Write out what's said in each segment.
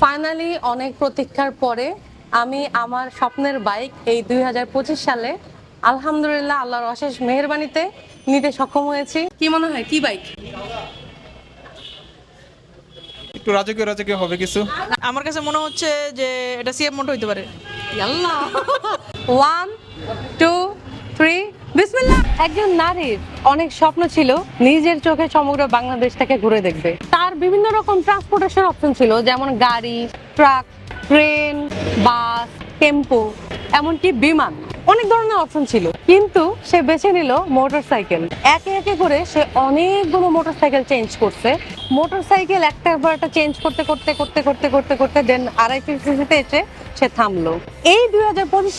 Finally অনেক প্রতীক্ষার পরে আমি আমার স্বপ্নের বাইক এই দুই সালে আলহামদুলিল্লাহ আল্লাহর অশেষ মেহরবানিতে নিতে সক্ষম হয়েছি। কি মনে হয় কি বাইক? একটু রাজকীয় রাজকীয় হবে কিছু। আমার কাছে মনে হচ্ছে যে এটা সিএম মোটো হইতে পারে। ওয়ান টু থ্রি বিসমিল্লাহ। একজন নারীর অনেক স্বপ্ন ছিল নিজের চোখে সমগ্র বাংলাদেশটাকে ঘুরে দেখবে। তার বিভিন্ন রকম ট্রান্সপোর্টেশন অপশন ছিল, যেমন গাড়ি ট্রাক ট্রেন বাস টেম্পো এমনকি বিমান, অনেক ধরনের অপশন ছিল। কিন্তু সে বেছে নিল মোটরসাইকেল একে একে করে সে অনেকগুলো মোটরসাইকেল চেঞ্জ করছে। মোটরসাইকেল একটার পর একটা চেঞ্জ করতে করতে করতে করতে করতে করতে দেন আড়াইশো সিসিতে এসে সে থামলো। এই দুই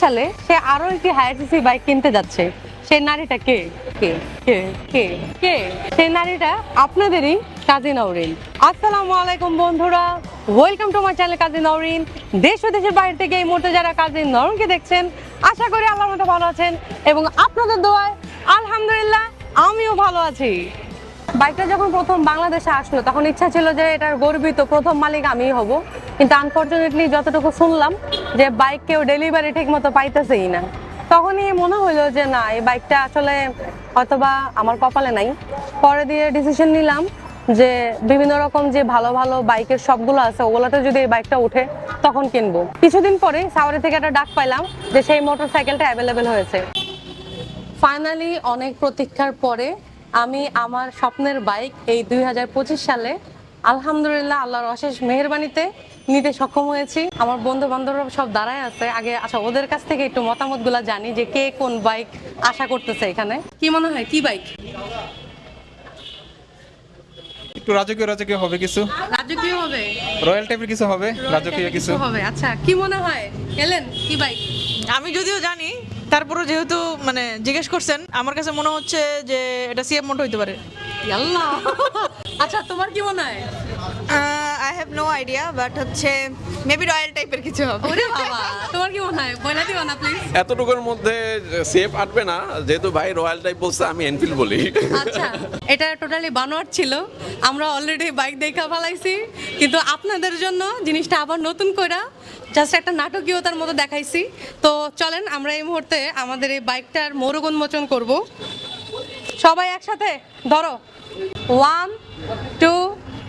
সালে সে আরও একটি হায়ার সিসি বাইক কিনতে যাচ্ছে। সেই নারীটা কে? কে? কে? কে? কে? সেই নারীটা আপনাদেরই কাজী নওরিন। আসসালামু আলাইকুম বন্ধুরা। Welcome to my channel Kazi Nowrin. দেশ ও দেশের বাইরে থেকে এই মুহূর্তে যারা কাজী নওরিনকে দেখছেন, আশা করি আল্লাহ মতো ভালো আছেন এবং আপনাদের দোয়ায় আলহামদুলিল্লাহ আমিও ভালো আছি। বাইকটা যখন প্রথম বাংলাদেশে আসলো, তখন ইচ্ছা ছিল যে এটার গর্বিত প্রথম মালিক আমিই হব। কিন্তু আনফর্চুনেটলি যতটুকু শুনলাম যে বাইক কেউ ডেলিভারি ঠিক মতো পাইতেছেই না। তখনই মনে হলো যে না, এই বাইকটা আসলে হয়তোবা আমার কপালে নাই। পরে দিয়ে ডিসিশন নিলাম যে বিভিন্ন রকম যে ভালো ভালো বাইকের সবগুলো আছে, ওগুলোতে যদি এই বাইকটা উঠে তখন কিনবো। কিছুদিন পরে সাওয়ারি থেকে একটা ডাক পাইলাম যে সেই মোটর সাইকেলটা অ্যাভেলেবেল হয়েছে। ফাইনালি অনেক প্রতীক্ষার পরে আমি আমার স্বপ্নের বাইক এই দুই হাজার পঁচিশ সালে, আলহামদুলিল্লাহ, আল্লাহর অশেষ মেহরবানিতে নিতে সক্ষম হয়েছি। আমার বন্ধু বান্ধবরা সব দাঁড়ায় আছে। আগে আচ্ছা ওদের কাছ থেকে একটু মতামতগুলা জানি যে কে কোন বাইক আশা করতেছে এখানে। কি মনে হয় কি বাইক? একটু রাজকীয় রাজকীয় হবে কিছু। রাজকীয় হবে? রয়্যাল টাইপের কিছু হবে রাজকীয় কিছু হবে। আচ্ছা কি মনে হয়? এলেন কি বাইক? আমি যদিও জানি তারপরে যেহেতু মানে জিজ্ঞেস করছেন আমার কাছে মনে হচ্ছে যে এটা সিএম মোটো হইতে পারে। আল্লাহ আচ্ছা তোমার কি মনে হয়? I have no idea but হচ্ছে মেবি রয়্যাল টাইপের কিছু হবে। ওরে বাবা তোমার কি মনে হয়? বলে দিও না প্লিজ এতটুকুর মধ্যে সেফ আটবে না যেহেতু ভাই রয়্যাল টাইপ বলছে আমি এনফিল্ড বলি। আচ্ছা এটা টোটালি বানোয়ার ছিল। আমরা অলরেডি বাইক দেখা ফেলাইছি। কিন্তু আপনাদের জন্য জিনিসটা আবার নতুন করে জাস্ট একটা নাটকীয়তার মতো দেখাইছি। তো চলেন আমরা এই মুহূর্তে আমাদের এই বাইকটার মোরগ উন্মোচন করব। সবাই একসাথে ধরো। ওয়ান টু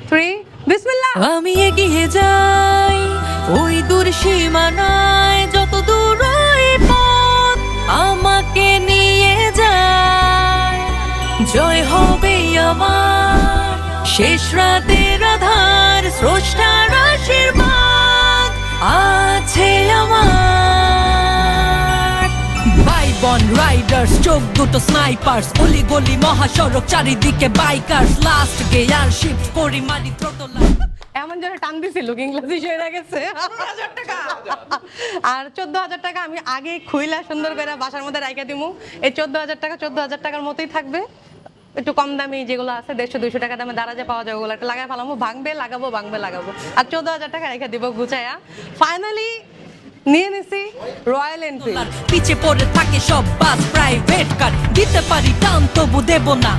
থ্রি বিসমিল্লাহ। আমি এগিয়ে যাই, ওই দূর সীমানায় যত দূর পথ আমাকে নিয়ে যায়। জয় হবে আমার শেষ রাতের আধার, স্রষ্টার আশীর্বাদ আছে আমার। বাইবন রাইডার্স চোখ দুটো স্নাইপার্স অলি গলি মহাসড়ক, চারিদিকে বাইকার্স লাস্ট গেয়ার শিফট করি মারি থ্রোটল এমন জন্য টান দিছিল ইংলিশ হয়ে গেছে। আর চোদ্দ হাজার টাকা আমি আগে খুইলা সুন্দর করে বাসার মধ্যে রাইখা দিমু। এই চোদ্দ হাজার টাকা, চোদ্দ হাজার টাকার মতোই থাকবে। একটু কম দামি যেগুলো আছে, দেড়শো, দুইশো টাকা দামে দারাজে পাওয়া যায়, ওগুলো একটা লাগাই ফেলামো। ভাঙবে, লাগাবো ভাঙবে, লাগাবো। আর চোদ্দ হাজার টাকা রেখে দিব গুছায়া। ফাইনালি নিয়ে নিছি রয়্যাল এনফিল্ড পিছে পড়ে থাকে সব বাস প্রাইভেট কার দিতে পারি তবু দেব না।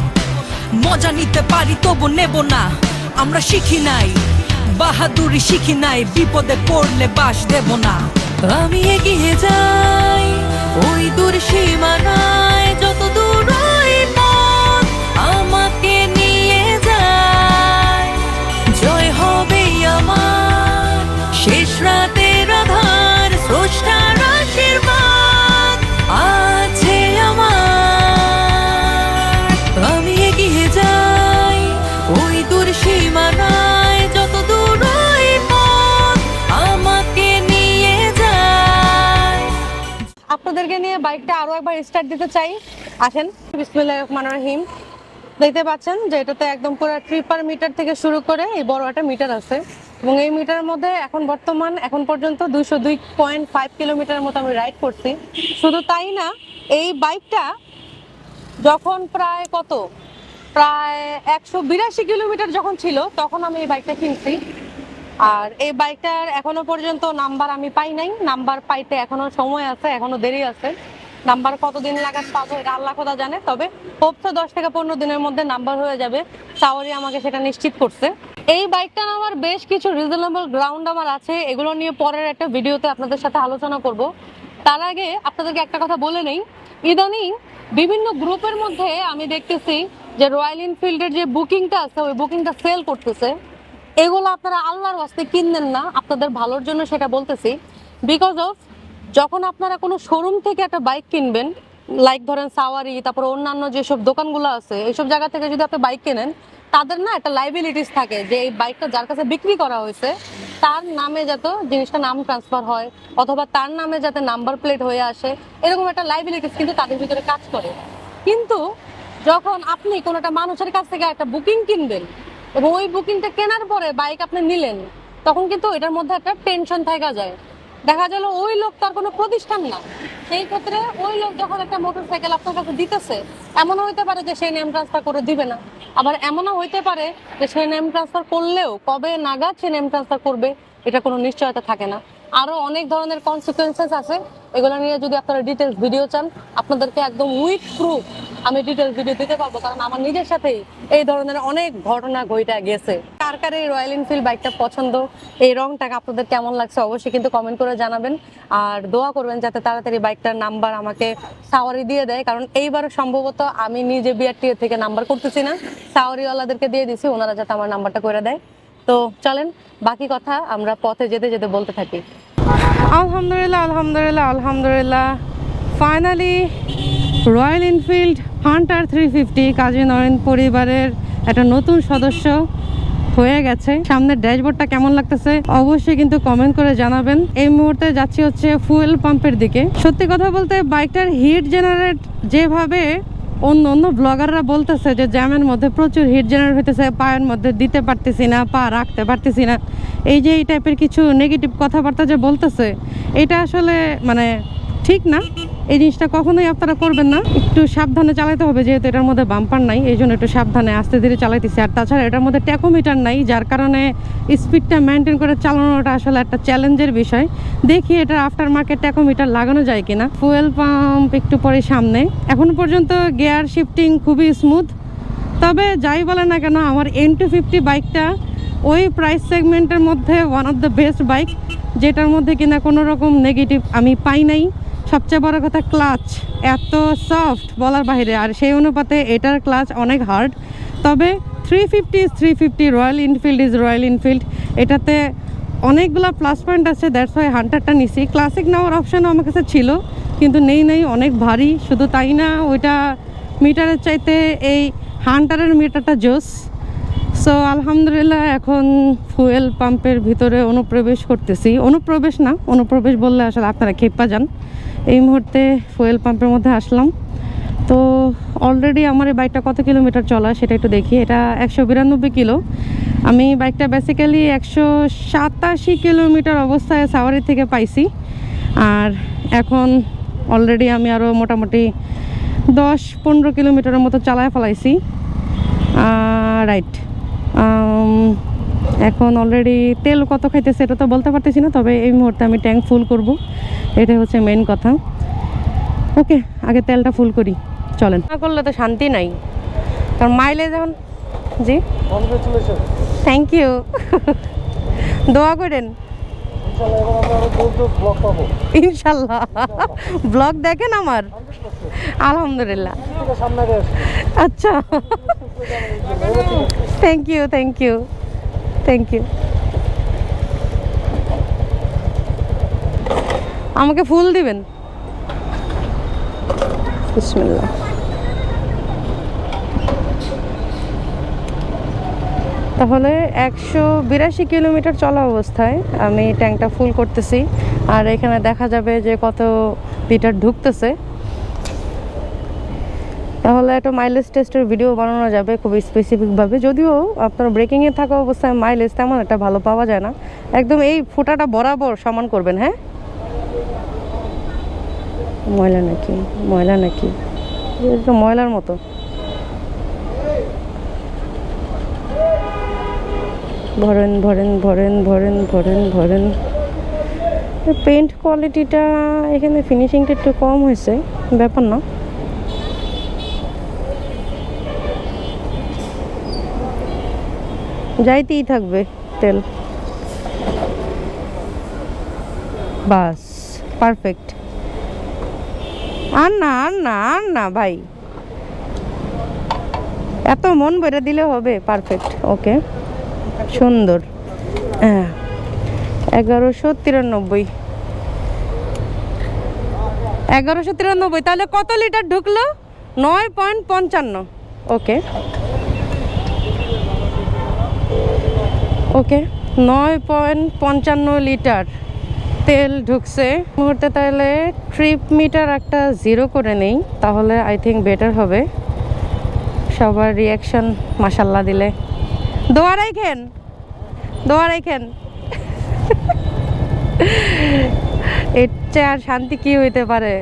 মজা নিতে পারি, তবু নেব না। আমরা শিখি নাই, বাহাদুরি শিখি নাই, বিপদে পড়লে বাস দেব না। আমি এগিয়ে যাই, ওই দূর সীমানায় যত দূর বাইকটা আরও একবার স্টার্ট দিতে চাই। আসেন, বিসমিল্লাহির রহমানির রহিম। দেখতে পাচ্ছেন যে এটাতে একদম পুরো ট্রিপার মিটার থেকে শুরু করে এই বড় একটা মিটার আছে। এবং এই মিটারের মধ্যে এখন বর্তমান, এখন পর্যন্ত দুইশো দুই পয়েন্ট ফাইভ কিলোমিটারের মতো আমি রাইড করছি। শুধু তাই না, এই বাইকটা যখন প্রায় কত? প্রায় একশো বিরাশি কিলোমিটার যখন ছিল, তখন আমি এই বাইকটা কিনছি। আর এই বাইকটার এখনও পর্যন্ত নাম্বার আমি পাই নাই। নাম্বার পাইতে এখনও সময় আছে, এখনও দেরি আছে। নাম্বার কতদিন লাগাত পাবো এটা আল্লাহ খোদা জানে, তবে হোপ তো দশ থেকে পনেরো দিনের মধ্যে নাম্বার হয়ে যাবে সাওয়ারি আমাকে সেটা নিশ্চিত করছে। এই বাইকটা আমার বেশ কিছু রিজনেবল গ্রাউন্ড আমার আছে, এগুলো নিয়ে পরের একটা ভিডিওতে আপনাদের সাথে আলোচনা করব। তার আগে আপনাদেরকে একটা কথা বলে নেই, ইদানিং বিভিন্ন গ্রুপের মধ্যে আমি দেখতেছি যে রয়্যাল এনফিল্ডের যে বুকিংটা আছে, ওই বুকিংটা সেল করতেছে। এগুলো আপনারা আল্লাহর ওয়াস্তে কিনবেন না, আপনাদের ভালোর জন্য সেটা বলতেছি। বিকজ অফ যখন আপনারা কোনো শোরুম থেকে একটা বাইক কিনবেন লাইক ধরেন সাওয়ারি তারপর অন্যান্য যেসব দোকানগুলো আছে এইসব জায়গা থেকে যদি আপনি বাইক কেনেন, তাদের না একটা লাইবিলিটিস থাকে যে এই বাইকটা যার কাছে বিক্রি করা হয়েছে, তার নামে যাতে জিনিসটা নাম ট্রান্সফার হয়, অথবা তার নামে যাতে নাম্বার প্লেট হয়ে আসে, এরকম একটা লাইবিলিটিস কিন্তু তাদের ভিতরে কাজ করে। কিন্তু যখন আপনি কোনো একটা মানুষের কাছ থেকে একটা বুকিং কিনবেন এবং ওই বুকিংটা কেনার পরে বাইক আপনি নিলেন, তখন কিন্তু এটার মধ্যে একটা টেনশন থাকা যায়। দেখা গেল ওই লোক তার কোনো প্রতিষ্ঠান না। সেই ক্ষেত্রে ওই লোক যখন একটা মোটর সাইকেল আপনার কাছে দিতেছে, এমনও হইতে পারে যে সেই নেম ট্রান্সফার করে দিবে না। আবার এমনও হইতে পারে যে সেই নেম ট্রান্সফার করলেও কবে নাগাদ সে নেম ট্রান্সফার করবে, এটা কোনো নিশ্চয়তা থাকে না। আরও অনেক ধরনের কনসিকুয়েন্সেস আছে। এগুলো নিয়ে যদি আপনারা ডিটেলস ভিডিও চান, আপনাদেরকে একদম উইথ প্রুফ আমি ডিটেলস ভিডিও দিতে পারব, কারণ আমার নিজের সাথেই এই ধরনের অনেক ঘটনা ঘইটা গেছে। কার কার এই রয়্যাল এনফিল্ড বাইকটা পছন্দ, এই রংটাকে আপনাদের কেমন লাগছে অবশ্যই কিন্তু কমেন্ট করে জানাবেন। আর দোয়া করবেন যাতে তাড়াতাড়ি বাইকটার নাম্বার আমাকে সাওয়ারি দিয়ে দেয়, কারণ এইবার সম্ভবত আমি নিজে বিআরটি থেকে নাম্বার করতেছি না, সাওয়ারিওয়ালাদেরকে দিয়ে দিছি, ওনারা যাতে আমার নাম্বারটা করে দেয়। তো চলেন, বাকি কথা আমরা পথে যেতে যেতে বলতে থাকি। আলহামদুলিল্লাহ আলহামদুলিল্লাহ আলহামদুলিল্লাহ। Finally Royal Enfield Hunter three fifty Kazi Nowrin পরিবারের একটা নতুন সদস্য। হয়ে গেছে। সামনের ড্যাশবোর্ডটা কেমন লাগতেছে অবশ্যই কিন্তু কমেন্ট করে জানাবেন। এই মুহূর্তে যাচ্ছি হচ্ছে ফুয়েল পাম্পের দিকে। সত্যি কথা বলতে বাইকটার হিট জেনারেট যেভাবে অন্য অন্য ব্লগাররা বলতেছে যে জ্যামের মধ্যে প্রচুর হিট জেনারেট হইতেছে, পায়ের মধ্যে দিতে পারতেছি না, পা রাখতে পারতেছি না। এই যে এই টাইপের কিছু নেগেটিভ কথাবার্তা যে বলতেছে, এটা আসলে মানে ঠিক না? এই জিনিসটা কখনোই আপনারা করবেন না। একটু সাবধানে চালাতে হবে, যেহেতু এটার মধ্যে বাম্পার নাই, এই জন্য একটু সাবধানে আস্তে ধীরে চালাইতেছি। আর তাছাড়া এটার মধ্যে ট্যাকোমিটার নাই, যার কারণে স্পিডটা মেনটেন করে চালানোটা আসলে একটা চ্যালেঞ্জের বিষয়। দেখি এটা আফটার মার্কেট ট্যাকোমিটার লাগানো যায় কিনা। ফুয়েল পাম্প একটু পরে সামনে। এখন পর্যন্ত গিয়ার শিফটিং খুবই স্মুথ তবে যাই বলে না কেন, আমার এন টু ফিফটি বাইকটা ওই প্রাইস সেগমেন্টের মধ্যে one of the best bike যেটার মধ্যে কিনা কোনো রকম নেগেটিভ আমি পাই নাই। সবচেয়ে বড় কথা ক্লাচ। এত সফট বলার বাইরে। আর সেই অনুপাতে এটার ক্লাচ অনেক হার্ড তবে three fifty is three fifty Royal Enfield is Royal Enfield এটাতে অনেকগুলো প্লাস পয়েন্ট আছে দ্যাটস ওয়াই হান্টারটা নিছি। ক্লাসিক নেওয়ার অপশানও আমার কাছে ছিল, কিন্তু নেই নেই, অনেক ভারী। শুধু তাই না, ওইটা মিটারের চাইতে এই হান্টারের মিটারটা জোস। সো আলহামদুলিল্লাহ, এখন ফুয়েল পাম্পের ভিতরে অনুপ্রবেশ করতেছি। অনুপ্রবেশ না, অনুপ্রবেশ বললে আসলে আপনারা খেপা যান। এই মুহূর্তে ফুয়েল পাম্পের মধ্যে আসলাম। তো অলরেডি আমার এই বাইকটা কত কিলোমিটার চলা সেটা একটু দেখি। এটা একশো বিরানব্বই কিলো। আমি বাইকটা বেসিক্যালি একশো সাতাশি কিলোমিটার অবস্থায় সাওয়ারি থেকে পাইছি। আর এখন অলরেডি আমি আরও মোটামুটি দশ পনেরো কিলোমিটারের মতো চালায় ফেলাইছি। রাইট এখন অলরেডি তেল কত খাইতেছে এটা তো বলতে পারতেছি না, তবে এই মুহূর্তে আমি ট্যাঙ্ক ফুল করব। এটাই হচ্ছে মেন কথা। ওকে আগে তেলটা ফুল করি চলেন। না করলে তো শান্তি নাই। কারণ মাইলেজ এখন জি? থ্যাংক ইউ দোয়া করেন। ইনশাল্লাহ ব্লগ দেখেন আমার? আলহামদুলিল্লাহ। আচ্ছা। Thank you thank you thank you আমাকে ফুল দিবেন? তাহলে একশো বিরাশি কিলোমিটার চলা অবস্থায় আমি ট্যাঙ্কটা ফুল করতেছি। আর এখানে দেখা যাবে যে কত লিটার ঢুকতেছে। তাহলে একটা মাইলেজ টেস্টের ভিডিও বানানো যাবে খুব স্পেসিফিকভাবে যদিও আপনার ব্রেকিংয়ে থাকা অবস্থায় মাইলেজ তেমন একটা ভালো পাওয়া যায় না। একদম এই ফোঁটাটা বরাবর সমান করবেন হ্যাঁ? ময়লা নাকি? ময়লা নাকি? তো ময়লার মতো। ভরেন ভরেন ভরেন ভরেন ভরেন ভরেন। পেন্ট কোয়ালিটিটা এখানে ফিনিশিংটা একটু কম হয়েছে, ব্যাপার না। যাইতেই থাকবে তেল। বাস পারফেক্ট আর না আর না আর না ভাই। এত মন বেড়ে দিলে হবে পারফেক্ট ওকে সুন্দর। হ্যাঁ এগারোশো তিরানব্বই। এগারোশো তিরানব্বই, তাহলে কত লিটার ঢুকলো? নয় পয়েন্ট পঞ্চান্ন ওকে ওকে নয় পয়েন্ট পঞ্চান্ন লিটার। তেল ঢুকছে। মুহূর্তে তাহলে ট্রিপ মিটার একটা জিরো করে নেই, তাহলে আই থিঙ্ক বেটার হবে। সবার রিয়াকশন মাসাল্লাহ দিলে। দোয়া রাখেন দোয়া রাখেন এর চেয়ে আর শান্তি কি হইতে পারে?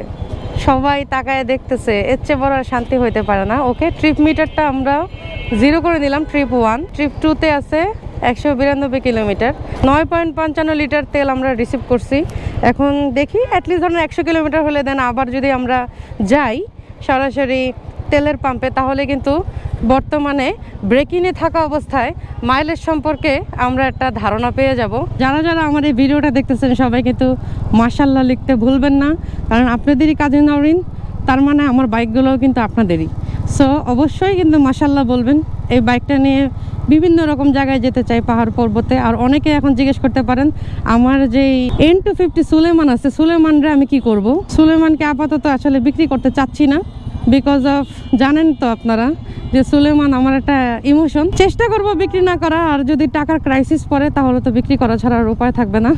সবাই তাকায় দেখতেছে, এর চেয়ে বড় আর শান্তি হইতে পারে না। ওকে ট্রিপ মিটারটা আমরা জিরো করে দিলাম ট্রিপ ওয়ান ট্রিপ টুতে আছে। একশো বিরানব্বই কিলোমিটার। নয় পয়েন্ট পঞ্চান্ন লিটার তেল আমরা রিসিভ করছি। এখন দেখি অ্যাটলিস্ট ধরুন একশো কিলোমিটার হলে দেন আবার যদি আমরা যাই সরাসরি তেলের পাম্পে তাহলে কিন্তু বর্তমানে ব্রেকিংয়ে থাকা অবস্থায় মাইলেজ সম্পর্কে আমরা একটা ধারণা পেয়ে যাব। যারা যারা আমার এই ভিডিওটা দেখতেছেন, সবাই কিন্তু মার্শাল্লাহ লিখতে ভুলবেন না। কারণ আপনাদেরই কাজে নরিন তার মানে আমার বাইকগুলোও কিন্তু আপনাদেরই। সো অবশ্যই কিন্তু মাসাল্লাহ বলবেন, এই বাইকটা নিয়ে বিভিন্ন রকম জায়গায় যেতে চাই পাহাড় পর্বতে। আর অনেকে এখন জিজ্ঞেস করতে পারেন, আমার যেই এন টু ফিফটি সুলেমান আছে, সুলেমানরে আমি কি করব? সুলেমানকে আপাতত আসলে বিক্রি করতে চাচ্ছি না। বিকজ অফ জানেন তো আপনারা, যে সুলেমান আমার একটা ইমোশন চেষ্টা করব বিক্রি না করা, আর যদি টাকার ক্রাইসিস পড়ে, তাহলে তো বিক্রি করা ছাড়া আর উপায় থাকবে না।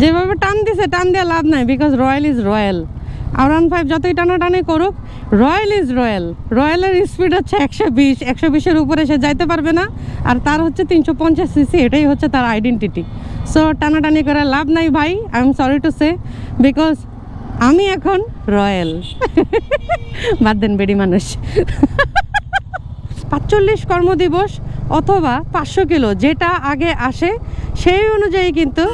যেভাবে টান দিছে, টান দিয়ে লাভ নাই because Royal is Royal R one five যতই টানাটানি করুক রয়্যাল ইজ রয়্যাল রয়্যালের স্পিড হচ্ছে একশো বিশ, একশো বিশের উপরে সে যাইতে পারবে না। আর তার হচ্ছে তিনশো পঞ্চাশ সিসি এটাই হচ্ছে তার আইডেন্টিটি সো টানাটানি করে লাভ নাই ভাই I am sorry to say because আমি এখন রয়্যাল বাদ দেন বেডি মানুষ। পাঁচচল্লিশ কর্মদিবস অথবা পাঁচশো কিলো, যেটা আগে আসে, সেই অনুযায়ী কিন্তু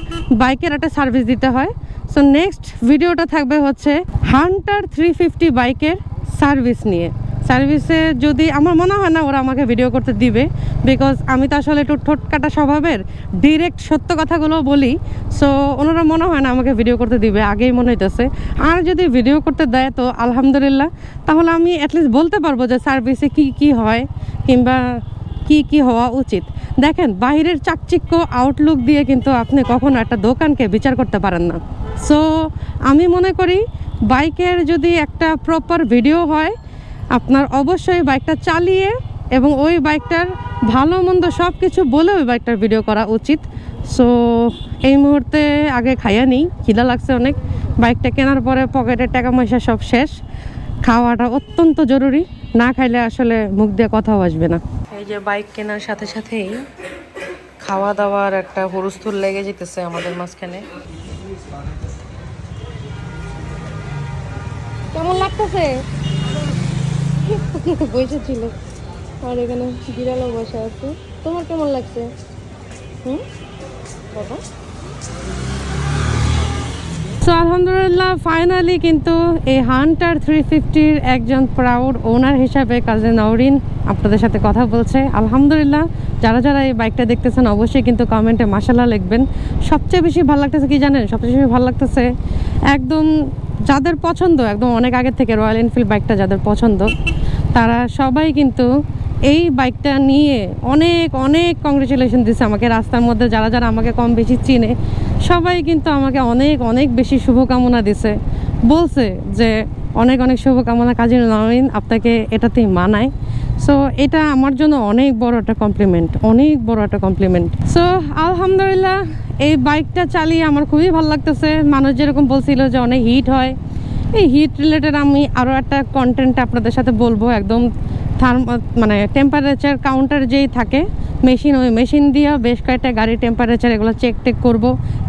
বাইকের একটা সার্ভিস দিতে হয়। সো নেক্সট ভিডিওটা থাকবে হচ্ছে হান্টার থ্রি ফিফটি বাইকের সার্ভিস নিয়ে। সার্ভিসে যদি, আমার মনে হয় না ওরা আমাকে ভিডিও করতে দিবে বিকজ আমি তো আসলে একটু ঠোঁট কাটা স্বভাবের ডিরেক্ট সত্য কথাগুলো বলি। সো ওনারা মনে হয় না আমাকে ভিডিও করতে দিবে, আগেই মনে হইতেছে। আর যদি ভিডিও করতে দেয় তো আলহামদুলিল্লাহ, তাহলে আমি অ্যাটলিস্ট বলতে পারব যে সার্ভিসে কি কি হয়, কিংবা কি কি হওয়া উচিত। দেখেন, বাইরের চাকচিক্য আউটলুক দিয়ে কিন্তু আপনি কখনো একটা দোকানকে বিচার করতে পারেন না। সো আমি মনে করি বাইকের যদি একটা প্রপার ভিডিও হয়, আপনার অবশ্যই বাইকটা চালিয়ে এবং ওই বাইকটার ভালো মন্দ সব কিছু বলে ওই বাইকটার ভিডিও করা উচিত। সো এই মুহূর্তে আগে খাইয়া নেই, খিদা লাগছে অনেক। বাইকটা কেনার পরে পকেটের টাকা পয়সা সব শেষ। খাওয়াটা অত্যন্ত জরুরি, না খাইলে আসলে মুখ দিয়ে কথাও আসবে না। এই যে বাইক কেনার সাথে সাথেই খাওয়া দাওয়ার একটা হুরুস্থুল লেগে যেতেছে আমাদের মাঝখানে। কেমন লাগতেছে? বসেছিল আর এখানে বিড়ালও বসে আছে। তোমার কেমন লাগছে? হুম? বাবা। সো আলহামদুলিল্লাহ ফাইনালি কিন্তু এই হান্টার থ্রি ফিফটির একজন প্রাউড ওনার হিসাবে কাজে নওরিন আপনাদের সাথে কথা বলছে। আলহামদুলিল্লাহ, যারা যারা এই বাইকটা দেখতেছেন, অবশ্যই কিন্তু কমেন্টে মাসাল্লাহ লিখবেন। সবচেয়ে বেশি ভালো লাগতেছে কি জানেন? সবচেয়ে বেশি ভালো লাগতেছে একদম যাদের পছন্দ, একদম অনেক আগের থেকে রয়্যাল এনফিল্ড বাইকটা যাদের পছন্দ, তারা সবাই কিন্তু এই বাইকটা নিয়ে অনেক অনেক কংগ্রেচুলেশন দিচ্ছে আমাকে। রাস্তার মধ্যে যারা যারা আমাকে কম বেশি চিনে, সবাই কিন্তু আমাকে অনেক অনেক বেশি শুভকামনা দিছে। বলছে যে, অনেক অনেক শুভকামনা কাজী নवीन আপনাকে এটাতেই মানায় সো এটা আমার জন্য অনেক বড় একটা কমপ্লিমেন্ট অনেক বড় একটা কমপ্লিমেন্ট সো আলহামদুলিল্লাহ এই বাইকটা চালিয়ে আমার খুবই ভালো লাগতেছে। মানুষ যেরকম বলছিল যে অনেক হিট হয়। এই হিট রিলেটেড আমি আরও একটা কন্টেন্ট আপনাদের সাথে বলব। একদম থার্ম মানে টেম্পারেচার কাউন্টার যেই থাকে মেশিন, ওই মেশিন দিয়ে বেশ কয়েকটা গাড়ির টেম্পারেচার এগুলো চেক টেক করব।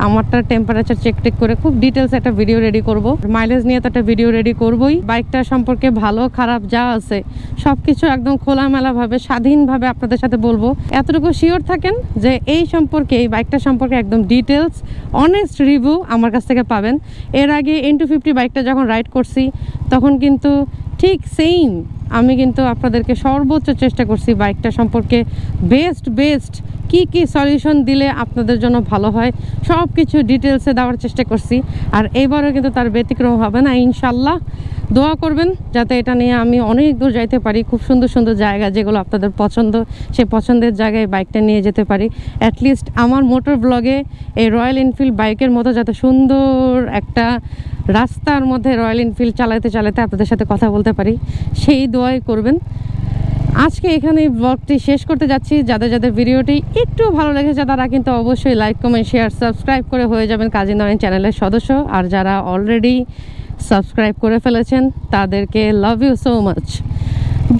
আমারটা টেম্পারেচার চেক টেক করে খুব ডিটেলস একটা ভিডিও রেডি করব। মাইলেজ নিয়ে তো একটা ভিডিও রেডি করবই। বাইকটা সম্পর্কে ভালো, খারাপ যা আছে সব কিছু একদম খোলামেলাভাবে, স্বাধীনভাবে আপনাদের সাথে বলব। এতটুকু শিওর থাকেন যে এই সম্পর্কে, এই বাইকটা সম্পর্কে একদম ডিটেলস অনেস্ট রিভিউ আমার কাছ থেকে পাবেন। এর আগে এন টু ফিফটি বাইকটা যখন রাইড করছি, তখন কিন্তু ঠিক সেম আমি কিন্তু আপনাদেরকে সর্বোচ্চ চেষ্টা করছি বাইকটা সম্পর্কে বেস্ট বেস্ট কি কি সলিউশন দিলে আপনাদের জন্য ভালো হয় সব কিছু ডিটেলসে দেওয়ার চেষ্টা করছি। আর এবারও কিন্তু তার ব্যতিক্রম হবে না ইনশাল্লাহ দোয়া করবেন যাতে এটা নিয়ে আমি অনেক দূর যাইতে পারি, খুব সুন্দর সুন্দর জায়গা যেগুলো আপনাদের পছন্দ সেই পছন্দের জায়গায় বাইকটা নিয়ে যেতে পারি। অ্যাটলিস্ট আমার মোটর ব্লগে এই রয়্যাল এনফিল্ড বাইকের মতো যাতে সুন্দর একটা রাস্তার মধ্যে রয়্যাল এনফিল্ড চালাতে চালাতে আপনাদের সাথে কথা বলতে পারি। সেই দোয়াই করবেন। আজকে এখানে ব্লগটি শেষ করতে যাচ্ছি। যাদের যাদের ভিডিওটি একটু ভালো লেগেছে, তারা কিন্তু অবশ্যই লাইক কমেন্ট শেয়ার সাবস্ক্রাইব করে হয়ে যাবেন কাজী নয়ন চ্যানেলের সদস্য। আর যারা অলরেডি সাবস্ক্রাইব করে ফেলেছেন, তাদেরকে love you so much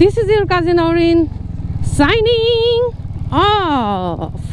this is your Kazi Nowrin signing off